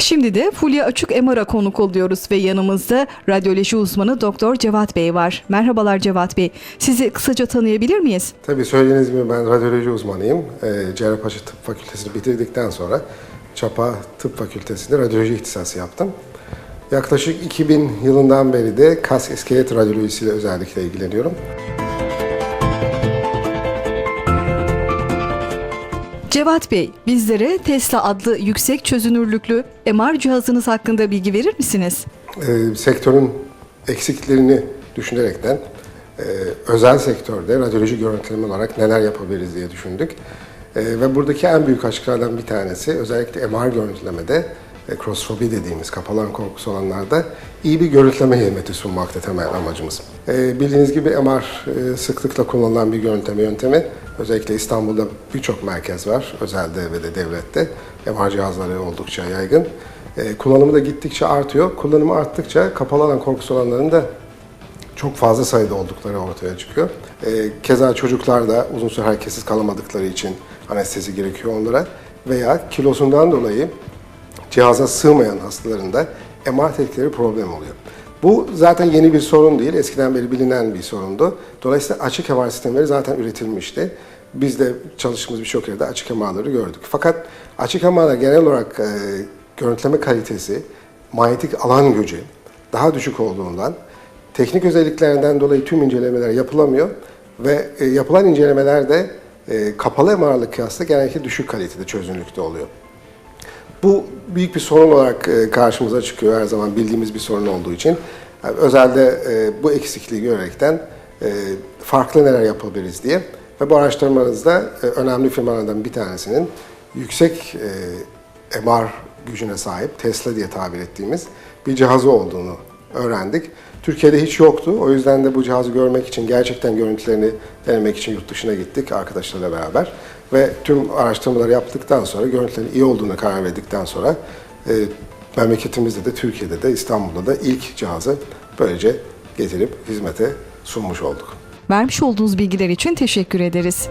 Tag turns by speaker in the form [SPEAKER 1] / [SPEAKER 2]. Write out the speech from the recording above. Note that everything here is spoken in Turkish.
[SPEAKER 1] Şimdi de Fulya Açık MR'a konuk oluyoruz ve yanımızda radyoloji uzmanı Doktor Cevat Bey var. Merhabalar Cevat Bey. Sizi kısaca tanıyabilir miyiz?
[SPEAKER 2] Tabii söylediğiniz gibi ben radyoloji uzmanıyım. Ee, Cerrahpaşa Tıp Fakültesini bitirdikten sonra Çapa Tıp Fakültesi'nde radyoloji ihtisası yaptım. Yaklaşık 2000 yılından beri de kas iskelet radyolojisiyle özellikle ilgileniyorum.
[SPEAKER 1] Cevat Bey, bizlere Tesla adlı yüksek çözünürlüklü MR cihazınız hakkında bilgi verir misiniz?
[SPEAKER 2] Ee, sektörün eksiklerini düşünerekten e, özel sektörde radyoloji görüntüleme olarak neler yapabiliriz diye düşündük. E, ve buradaki en büyük açıklardan bir tanesi özellikle MR görüntülemede e, crossfobi dediğimiz kapalı alan korkusu olanlarda iyi bir görüntüleme hizmeti sunmakta temel amacımız. E, bildiğiniz gibi MR e, sıklıkla kullanılan bir görüntüleme yöntemi. Özellikle İstanbul'da birçok merkez var, özelde ve de devlette. MR cihazları oldukça yaygın. E, kullanımı da gittikçe artıyor. Kullanımı arttıkça kapalı alan korkusu olanların da çok fazla sayıda oldukları ortaya çıkıyor. E, keza çocuklar da uzun süre hareketsiz kalamadıkları için anestezi gerekiyor onlara veya kilosundan dolayı cihaza sığmayan hastalarında MR tetkikleri problem oluyor. Bu zaten yeni bir sorun değil, eskiden beri bilinen bir sorundu. Dolayısıyla açık MR sistemleri zaten üretilmişti. Biz de çalıştığımız birçok yerde açık MR'ları gördük. Fakat açık MR'da genel olarak e, görüntüleme kalitesi, manyetik alan gücü daha düşük olduğundan teknik özelliklerinden dolayı tüm incelemeler yapılamıyor ve e, yapılan incelemeler de e, kapalı MR'lık kıyasla genellikle düşük kalitede çözünürlükte oluyor. Bu büyük bir sorun olarak e, karşımıza çıkıyor her zaman bildiğimiz bir sorun olduğu için. Yani özelde e, bu eksikliği görerekten e, farklı neler yapabiliriz diye ve bu araştırmamızda e, önemli firmalardan bir tanesinin yüksek e, MR gücüne sahip Tesla diye tabir ettiğimiz bir cihazı olduğunu öğrendik. Türkiye'de hiç yoktu. O yüzden de bu cihazı görmek için, gerçekten görüntülerini denemek için yurt dışına gittik arkadaşlarla beraber. Ve tüm araştırmaları yaptıktan sonra, görüntülerin iyi olduğuna karar verdikten sonra e, memleketimizde de, Türkiye'de de, İstanbul'da da ilk cihazı böylece getirip hizmete sunmuş olduk.
[SPEAKER 1] Vermiş olduğunuz bilgiler için teşekkür ederiz.